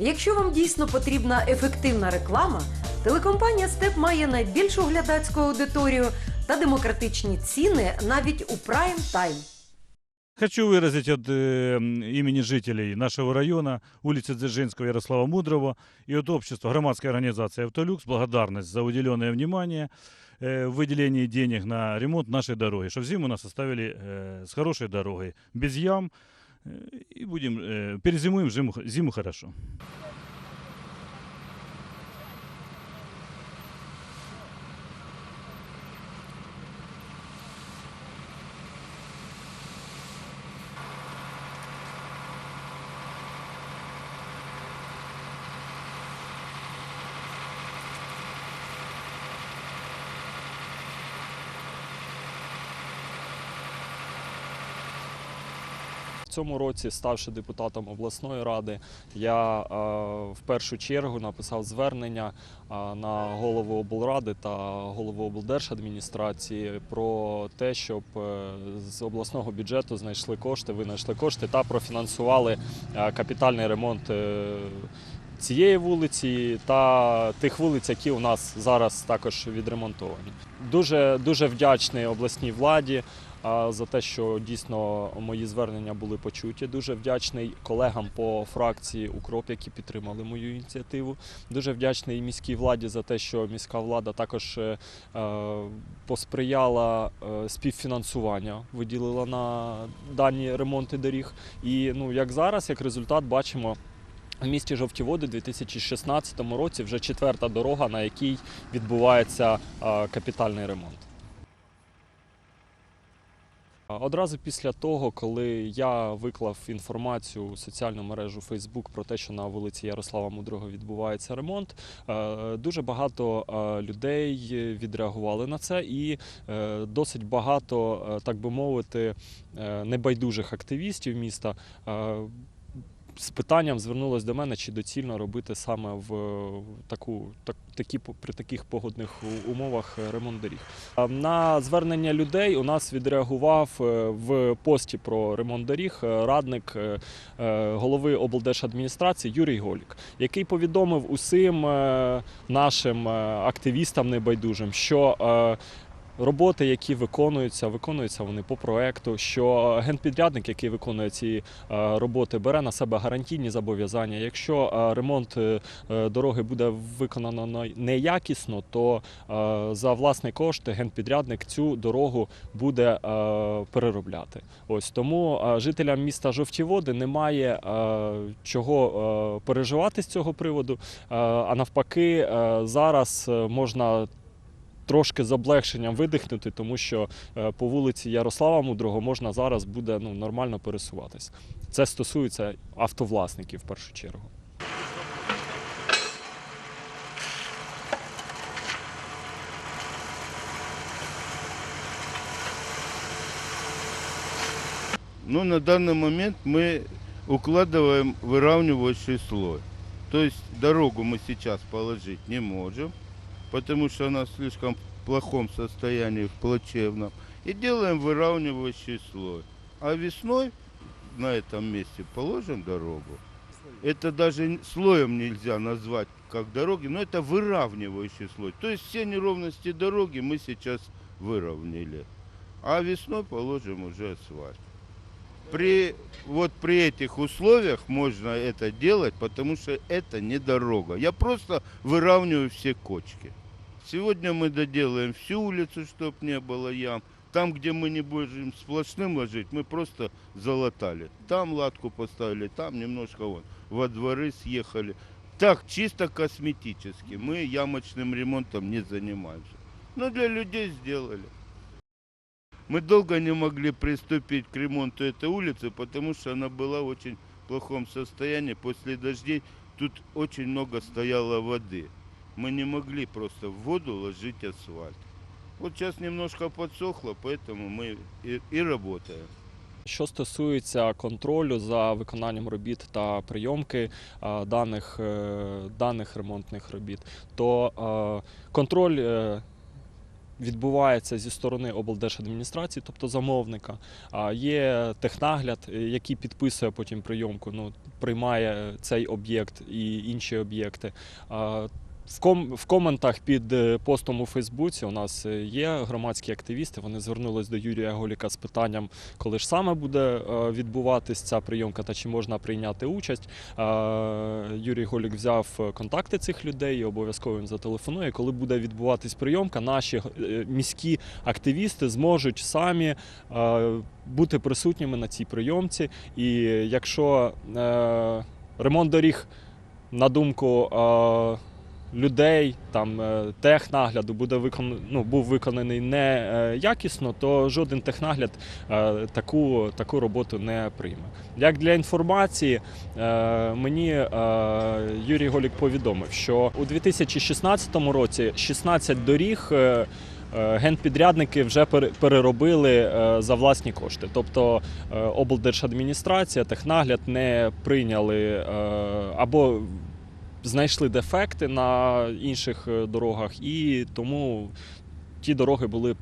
Якщо вам дійсно потрібна ефективна реклама, телекомпанія Степ має найбільшу глядацьку аудиторію та демократичні ціни навіть у прайм тайм. Хочу выразить от э, м, имени жителей нашего района, улицы Дзержинского Ярослава Мудрого и от общества громадской организации «Автолюкс» благодарность за уделенное внимание э, в выделении денег на ремонт нашей дороги, что в зиму нас оставили э, с хорошей дорогой, без ям, э, и будем, э, перезимуем зиму, зиму хорошо. Цьому році, ставши депутатом обласної ради, я е, в першу чергу написав звернення е, на голову облради та голову облдержадміністрації про те, щоб е, з обласного бюджету знайшли кошти, винайшли кошти та профінансували капітальний ремонт. Цієї вулиці та тих вулиць, які у нас зараз також відремонтовані. Дуже дуже вдячний обласній владі за те, що дійсно мої звернення були почуті. Дуже вдячний колегам по фракції Укроп, які підтримали мою ініціативу. Дуже вдячний міській владі за те, що міська влада також е, е, посприяла е, співфінансування, виділила на дані ремонти доріг. І ну як зараз, як результат, бачимо. В місті Жовті Води у 2016 році вже четверта дорога, на якій відбувається капітальний ремонт. Одразу після того, коли я виклав інформацію у соціальну мережу Facebook про те, що на вулиці Ярослава Мудрого відбувається ремонт, е, дуже багато е, людей відреагували на це, і е, досить багато, так би мовити, небайдужих активістів міста. Е, З питанням звернулось до мене, чи доцільно робити саме в таку, так, такі, при таких погодних умовах е, ремонт доріг. На звернення людей у нас відреагував е, в пості про ремонт доріг е, радник е, е, голови облдержадміністрації Юрій Голік, який повідомив усім е, нашим е, активістам небайдужим, що е, Роботи, які виконуються, виконуються вони по проекту. Що генпідрядник, який виконує ці е, роботи, бере на себе гарантійні зобов'язання. Якщо е, ремонт е, дороги буде виконано неякісно, то за власний кошт генпідрядник цю дорогу буде переробляти. Ось тому жителям міста Жовті Води немає чого переживати з цього приводу. А навпаки, зараз можна Трошки з облегшенням видихнути, тому що е, по вулиці Ярослава Мудрого можна зараз буде ну, нормально пересуватись. Це стосується автовласників в першу чергу. Ну, на данный момент мы укладываем выравнивающий слой. То есть дорогу мы сейчас положить не можем, Потому что она в слишком плохом состоянии, в плачевном. И делаем выравнивающий слой. А весной на этом месте положим дорогу. Это даже слоем нельзя назвать как дороги, но это выравнивающий слой. То есть все неровности дороги мы сейчас выровняли. А весной положим уже асфальт при вот при этих условиях можно это делать, потому что это не дорога. Я просто выравниваю все кочки. Сегодня мы доделаем всю улицу, чтобы не было ям. Там, где мы не будем сплошным ложить, мы просто залатали. Там латку поставили, там немножко вон во дворы съехали. Так, чисто косметически. Мы ямочным ремонтом не занимаемся. Но для людей сделали. Мы долго не могли приступить к ремонту этой улицы, потому что она была в очень плохом состоянии. После дождей тут очень много стояло воды. Мы не могли просто в воду ложить асфальт. Вот сейчас немножко подсохло, поэтому мы и, и работаем. Що стосується контролю за виконанням робіт та прийомки е, даних, е, даних ремонтних робіт, то е, контроль е, відбувається зі сторони облдержадміністрації, тобто замовника. А є технагляд, е, який підписує потім прийомку, ну, приймає цей об'єкт і інші об'єкти. В, ком, в коментах під е, постом у Фейсбуці у нас е, є громадські активісти. Вони звернулись до Юрія Голіка з питанням, коли ж саме буде е, відбуватись ця прийомка та чи можна прийняти участь. Юрій Голік взяв контакти цих людей і обов'язково їм зателефонує. Коли буде відбуватись прийомка, наші міські активісти зможуть самі бути присутніми на цій прийомці. І якщо ремонт доріг, на думку людей, там е, технагляду буде викон... ну, був виконаний не е, то жоден технагляд е, таку, таку роботу не прийме. Як для інформації, мені Юрій Голік повідомив, що у 2016 році 16 доріг. Генпідрядники вже пере- переробили за власні кошти. Тобто облдержадміністрація, технагляд не прийняли або знайшли дефекти на інших е, дорогах, і тому ті дороги були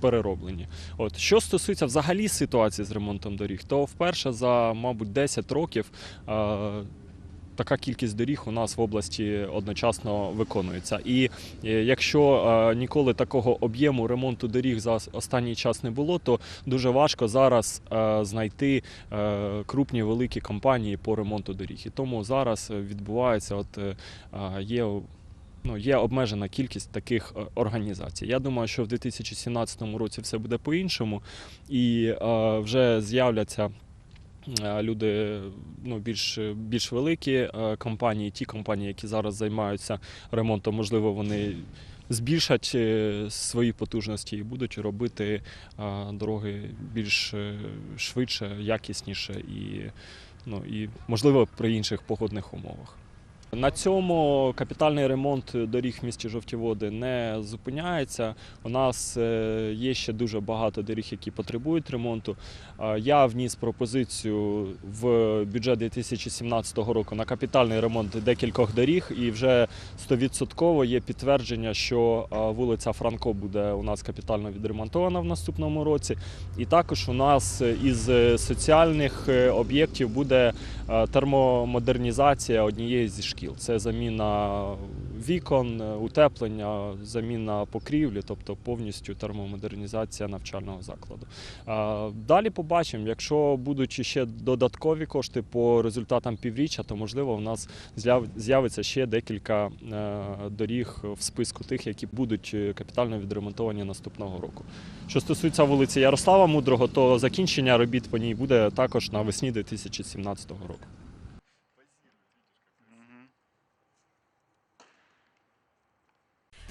перероблені. От що стосується взагалі ситуації з ремонтом доріг, то вперше за, мабуть, 10 років. е, Така кількість доріг у нас в області одночасно виконується. І е, якщо е, ніколи такого об'єму ремонту доріг за останній час не було, то дуже важко зараз е, знайти крупні великі компанії по ремонту доріг. І тому зараз відбувається, от є. Ну, є обмежена кількість таких організацій. Я думаю, що в 2017 році все буде по-іншому, і е, вже з'являться люди ну, більш, більш великі компанії, ті компанії, які зараз займаються ремонтом, можливо, вони збільшать е, свої потужності і будуть робити дороги більш е, швидше, якісніше і, ну, і можливо при інших погодних умовах. На цьому капітальний ремонт доріг в місті Жовті Води не зупиняється. У нас е, є ще дуже багато доріг, які потребують ремонту. Е, Я вніс пропозицію в бюджет 2017 року на капітальний ремонт декількох доріг, і вже 100% є підтвердження, що е, вулиця Франко буде у нас капітально відремонтована в наступному році. І також у нас із соціальних об'єктів буде термомодернізація однієї зі шкіл. Це заміна вікон, е, утеплення, заміна покрівлі, тобто повністю термомодернізація навчального закладу. Е, Далі побачимо, якщо будуть ще додаткові кошти по результатам півріччя, то можливо в нас з'явиться ще декілька е, доріг в списку тих, які будуть капітально відремонтовані наступного року. Що стосується вулиці Ярослава Мудрого, то закінчення робіт по ній буде також навесні 2017 року.